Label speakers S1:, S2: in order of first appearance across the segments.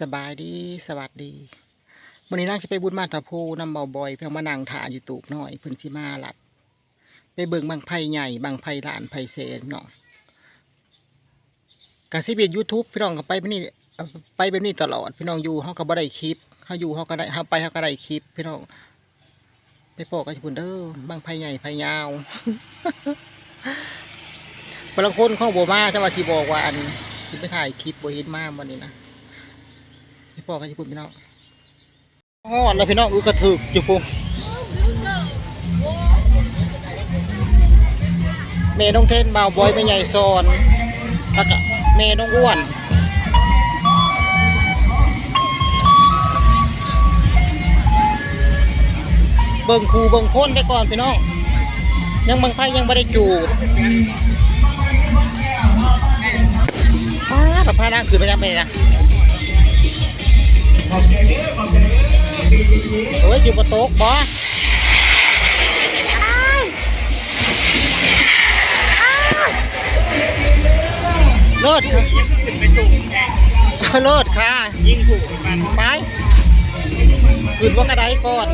S1: สบายดีสวัสดีวันนี้นั่งจะไปบุญมาตาโพน้ำเบาบอยเพียงมานั่งถ่าอยู่ตูบหน่อยพิ่นสิมาหลัด ไปเบิ่งบางไผ่ใหญ่บางไผ่หลานไผ่เซนเนาะกาซิเบียยูทูบพี่น้องก็ไปแบบนี้เอ่อไปแบบนี้ตลอด พี่น้องอยู่เฮาก็บ่ได้คลิปเฮาอยู่เฮาก็ได้เฮาไปเฮาก็ได้คลิป พี่น้องไปปกกันพุ่นเด้อบางไผ่ใหญ่ไผ่ยาวบางคนเขาบ่มาจังว่าสิบอกว่าอันสิไปถ่ายคลิปบ่เห็นมาวันนี้นะ พี่พ่อก็จะพูดพี่น้องฮอดแล้วพี่น้องอือกระถึกอยู่ปุ๊เมน้องเทนเบาบอยไม่ใหญ่โซนแล้วก็เมน้องอ้วนเบิ่งคูเบิ่งโคนไปก่อนพี่น้องยังบางไฟยังไม่ได้จูดอ้าแต่พานางขึ้นไปยังไงนะ เฮ้ยอยู่บนโต๊ะบอเลิศค่ะ
S2: ขึ้นไปสูงแข่ง
S1: เลิศค่ะ
S2: ยิ่งถูกมัน
S1: ไปขึ้นว่ากระไดก่อน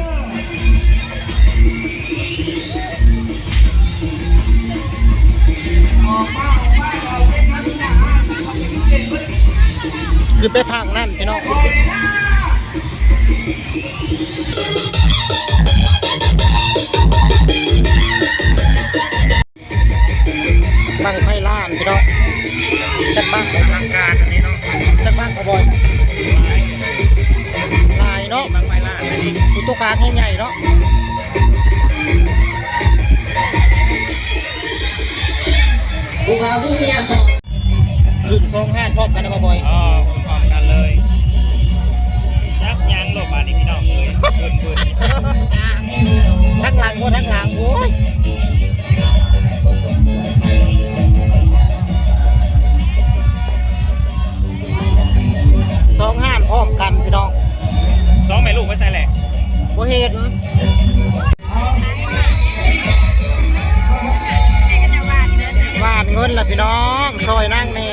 S1: คือไปพังนั่นพี่น้อง บังไฟล้านพี่น้องจัดบ้าง
S2: ทางการอันนี้เนาะ
S1: จัดบ้างขบอยลายเนาะ
S2: บางไฟล่าอันนี้
S1: อุตุการให้ใหญ่เนาะขึ้นสองห้านพร้อมกันนะบ่อย ทั้งหลังโอ้ทั้งหลังโอ้ยสองห้านพร้อมกันพี่น้อง
S2: สองแม่ลูกไว้ใส่แหละ
S1: บ่เห็นวาดเงินล่ะพี่น้องซอยนั่งแน่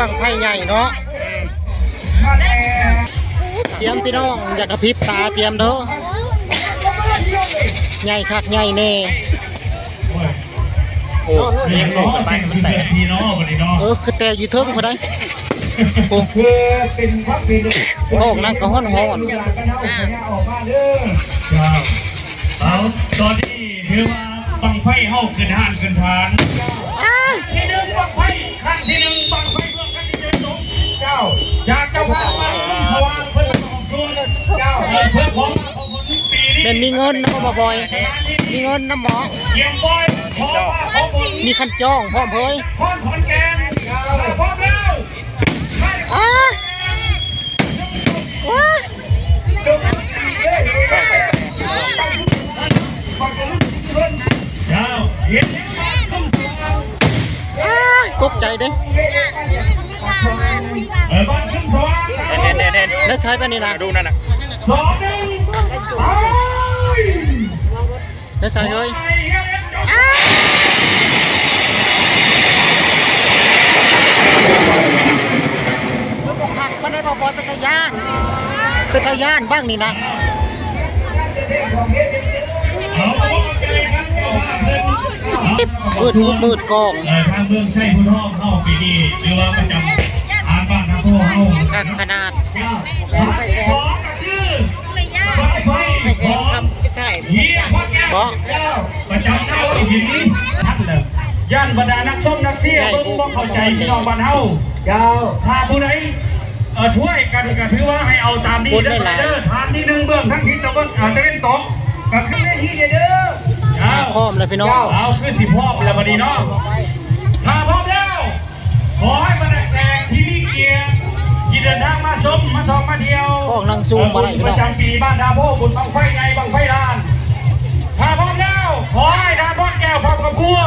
S1: บังไพ่ใหญ่เนาะเตรียมพี่น้องอย่ากระพริบตาเตรียมเด้อใหญ่คักใหญ่แน่
S2: โอ้เลี้ยงลูกกันไปมันแตก
S3: ทีเนาะวันนี้เนาะ
S1: เออคือแต่อยู่เทิงพอได้โอ้
S3: คือเป็นพักปีนึง
S1: โอ้นั่งก็ฮ้อนฮ้อน
S3: อยากกันเอาไปออกมาเด้อครับเอาตอนนี้ถือว่าบังไฟเฮาขึ้นห้านขึ้นฐานที่หนึ่งบังไฟขั้นที่หนึ่งบังไฟเพื่อขั้นที่หนึ่งสองเจ้าจากเจ้าภาพมาสว่างเพื่อของส่วนเจ้าเพื่อของของคนปีนี้
S1: เป็นมีเงินนะบ่บ่อย มีเงินนะหมอ
S3: เยี่ยมบอยขอว่าของคน
S1: มีคันจ้องพร้อมเฮ้ย
S3: คอนขอนแก่นพร้อมแล้ว
S1: อ้าว้า
S3: เจ้าเห็น
S1: อ้าตกใจเด้
S3: เออบ้า นขึ้นสว่าง
S2: เน้นเน้นเน้น
S1: แล้วใช้ไปนี่นะ
S2: ดูนั่นน่ะ
S3: สองหนึ่งไป
S1: แล้วใช้เฮ้ย
S3: ไปเฮ้ย
S1: อ้าซื้อบุกหักมาได้บ่บ่อยเป็นตะย่านเป็นตะย่านบ้างนี่นะ
S3: เอาใจครับเจ้าภาพเพิ่น
S1: มืดมืดกอง
S3: เออทางเมืองใช่พุทธห้องเข้าปีนี้หรือว่าประจำทางบ้านทางพ่อเข้า
S1: คักขนาด
S3: เจ้าสองก็คือไฟไฟของเฮียพ่อแก้วเจ้าประจำเข้าหินทัดเลยย่านบรรดานักส้มนักเสียเบิ่งบ่เข้าใจพี่น้องบ้านเฮาเจ้าถ้าผู้ใดเออช่วยกันก็ถือว่าให้เอาตามนี้เด้อเด้อทานที่หนึ่งเบื้องทั้งทิศตะวันอ่าตะวันตกก็ขึ้นเวทีเด้อเจ้า
S1: พร้อมเลยพี่น้อง
S3: เอาคือสิพร้อมแล้วบัดนี้เนาะ เที่ยว
S1: พวกนั่งซูมมาได้พี่
S3: ป
S1: น้อ
S3: ระ
S1: ง
S3: จำปีบ้านดาโบบุญบังไฟไงบังไฟลานถ้าพร้อมแล้วขอให้ดานพ่อแก้วพร้อมกับครัว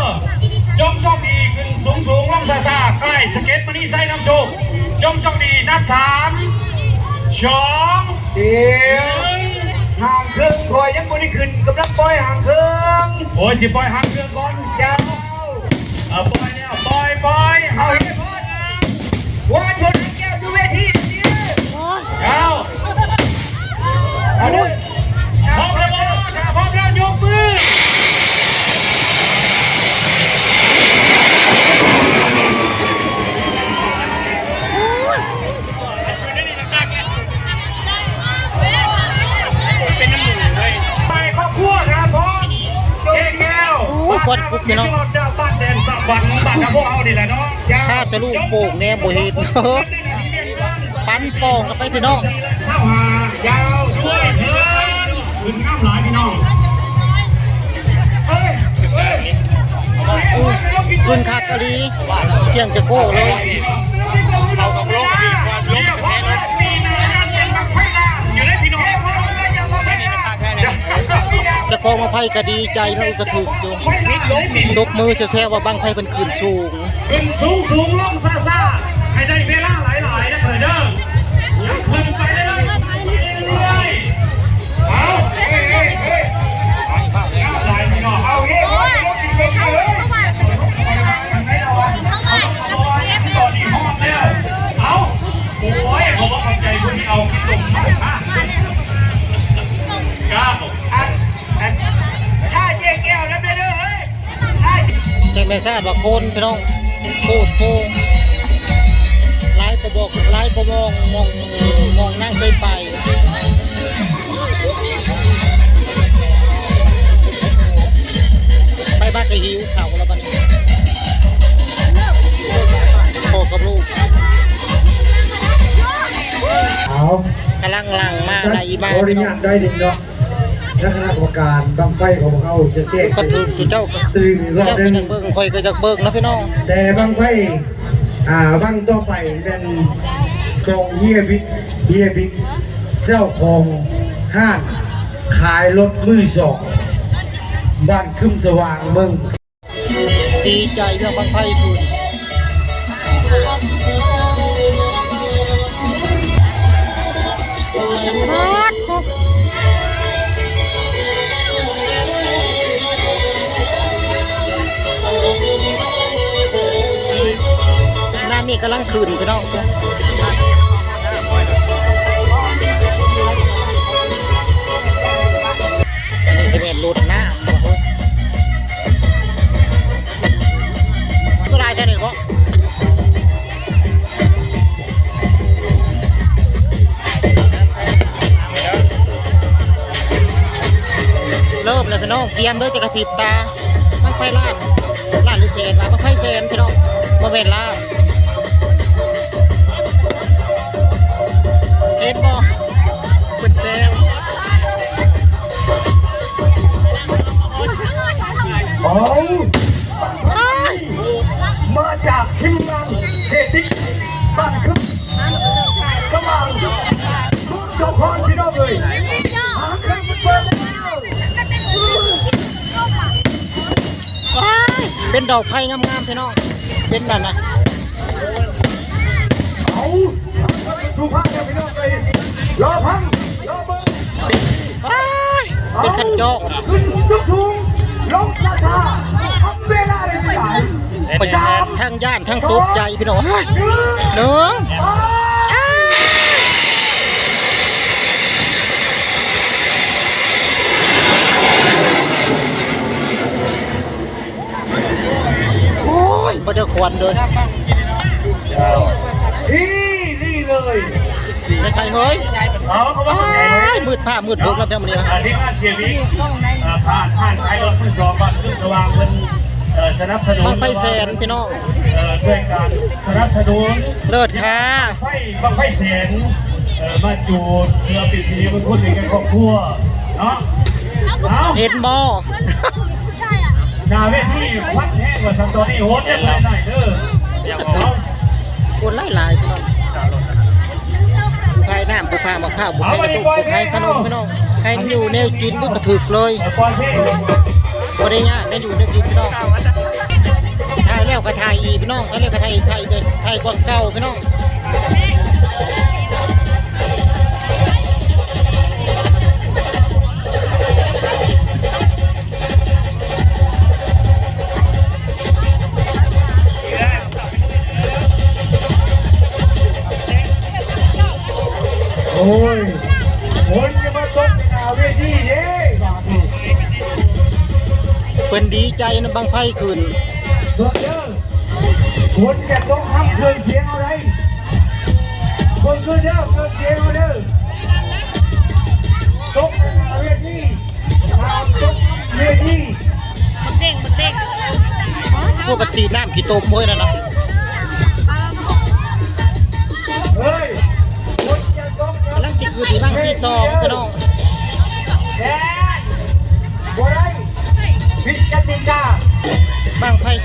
S3: จงโชคดีขึ้นสูงสูงล่องซาซาค่ายสเก็ตมานี่ไส้น้ำโชคจงโชคดีนับสามสองหนึ่ง
S4: ห่างเครื่องคอยยังบริขึ้นกำลังปล่อยห่างเครื่อง
S3: โอ้ยสิปล่อยหางเครื่องก่อนเจ้าเอาปล่อยแล้วปล่อยปล่อยเอาเฮ้ยพ่อวานชนแก้วดู
S1: แต่ลูกโป่งแน่บ่เห็นปั้นโป่งกันไปพี่น้อง
S3: เศร้าหายาวด้วยเถินขึ้นน้ำหลายพี่น้องเอ้ยเอ้ย
S1: อุ้ยขึ้นคักกะลีเที่ยงจะโก้เลย
S2: ค
S3: อง
S1: มาไพ่ก็ดีใจแล้วก็ถูกอยู่
S3: นิดลงนิด
S1: ตบมือจะแท้ว่าบังไพ่เป็นขึ้นสูง
S3: ขึ้นสูงสูงล่องซาซาให้ได้เวลาหลายหลายนะเถิดเด้อยังขึ้นไปเรื่อยเรื่อยๆเอาเฮ้ยเฮ้ยเฮ้ยเอาหลายพี่น้องเอาเฮ้ยเอ้ยรถติดเก่งเลยไม่ แจ้งแม่
S1: ทราบว่าคนพี่น้องโคตรโพงไล่ก็บอกไล่ก็มองมองมองนั่งเคยไปไปบ้านก็หิวข่าวแล้วบัดนี้พ่อกับลูก
S4: เอา
S1: กำลังหลังมา
S4: ฉัน
S1: ในบ้าน
S4: ขออนุ
S1: พี่น้อ
S4: ญางตได้ดิเนาะ คณะกรรมการบังไฟของเขาจะแจ้ง
S1: ก็ถืออยู่เจ้าก็
S4: ตื่นอีกรอบ
S1: เจ้า
S4: ห
S1: ก็
S4: นึ
S1: ยังงเบิ่งคอยก็จะเบิ่งนะพี่น้อง
S4: แต่บังไฟอ่าบังต่อไปนั่นกองเฮียบิกเฮียบิกเจ้าของห้างขายรถมือสองบ้านคึมสว่างเมือง
S1: ดีใจเรื่องบังไฟคุณหน้ นี่กำลังคืนพี่น้องอันนี้จะเป็นรถหน้าบ่ก็ได้แค่นี้ก็เริ่มเลยพี่น้องเตรียมเลยจะกระสิบตาไม่ไฟลาดลาดหรือเศษวะไม่ไฟเศษพี่น้องมาเป็นลาด เห็นบ่เป็นแซว
S4: เอามาจากทีมงานเฮดิกบ้านคึมสว่างรุ่นเจ้าของพี่น้องเลยหาเครื่องเปิดแล้ว
S1: ว้ายเป็นดอกไผ่งามๆพี่น้องเป็นนั่นนะ
S4: ถูกพักแล้วพี่น้องเลยรอพังรอเบิ้ง
S1: ว้ายเป็นขันจอก
S4: ขึ้นสูงสูงลงช้าช้าทำเวลาเลยพี่ใหญ่
S1: ประจานทั้งย่านทั้งสุขใจพี่น้องว้าย
S4: หนึ่ง
S1: หนึ่ง
S4: สอง
S1: อ้ายโอ้ยบ่ได้ควันเลย
S4: เลย
S1: ไม่ใช่เฮ้ย
S3: เอาเขาว่า
S1: ว้า
S3: ไง
S1: ยมืดผ้ามืดผมแล้วแป๊บนี้
S3: อ่าที่งานเชียร์วิอ่าผ่านผ่านขายรถมือสองบ้านขึ้นสว่างเพิ่นเอ่อสนับสนุน
S1: บังไฟแสนพี่น้อง
S3: เอ่อด้วยการสนับสนุน
S1: เลิศค่ะ
S3: ไฟบังไฟแสนเอ่อมาจูดเพื่อปิดชีวิตมงคลในการครอบครัวเนาะเอา
S1: เห็นบ่
S3: หน้าเวทีควันแห้งกว่าสันตอนนี้โหดยังไงได้เด้ออย่าบอกเอา
S1: คนหลายหลายๆพี่น้องผู้ขาย น้ำผู้พามาข้าวผู้ขายกระตุกผู้ขายขนมพี่น้องใครอยู่แนวกินก็กระถึกเลย
S3: เอ่อปล่อยเงี้
S1: ยาได้อยู่แนวกินพี่น้องถ่ายแล้วกระชายอีพี่น้องถ่ายแล้วกระชายอีกถ่ายเดินไทยกวางเก่าพี่น้อง เพิ่นดีใจนะบังไฟขึ้น
S4: เบิกเด้อคนจะต้องทำเครื่องเสียงอาไรคนคือเด้อเครื่องเสียงเอาเด้อตกเวทีมาตกเวที
S5: เด้งมันเด้ง
S1: พวกกระสีน้ำขี้ตมมวยนั่นนะ
S4: เฮ้ยคนจะตก
S1: กำลังจิคือที่บ้างที่สองพี่น้อง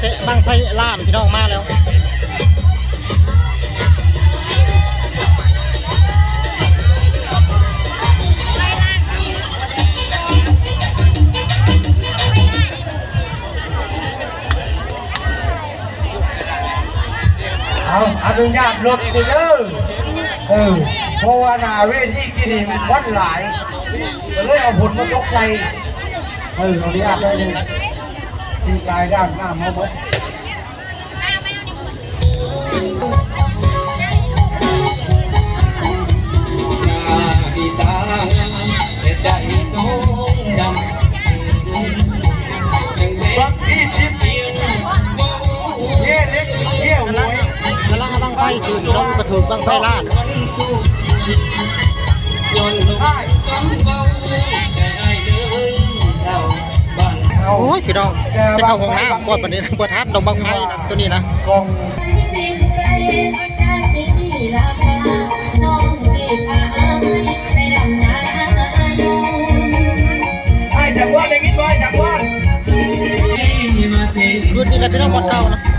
S1: เสะบ้างไฟล่ามพี่น้องมาแล้ว
S4: เอาอนุญาตลดไปเด้อเออเพราะว่านาเวทีกินีมันควันหลายก็เลยเอาผลมาตกใส่เอออนุญาตได้เลย ที่ลายด้านหน้ามาหมด
S6: ดีตางามแต่ใจน้องดำจังเว
S4: วันที่สิบ
S6: เพียงเบา
S4: เย่เล็กเย่ห
S1: กำลั
S4: ว
S1: ง
S4: ย
S1: กำลังบ้างไฟขึ้นพี่น้องกระถือบ้างไฟล่าน
S6: วันสู้ย้อนลงคำเบา
S4: อา
S1: โอ้ยพี่น้องไปเข้าห้องน้ำก่อนวันนี้บัทัดดอกบางไฟนะตัวนี้นะ
S4: กองไอ้จังหวัดได้ยินบ่ไอ้จังหวัด
S6: มาเสีย
S1: คืนนี้นะพี่น้องวันเก่านะ
S6: มาเห็นสาว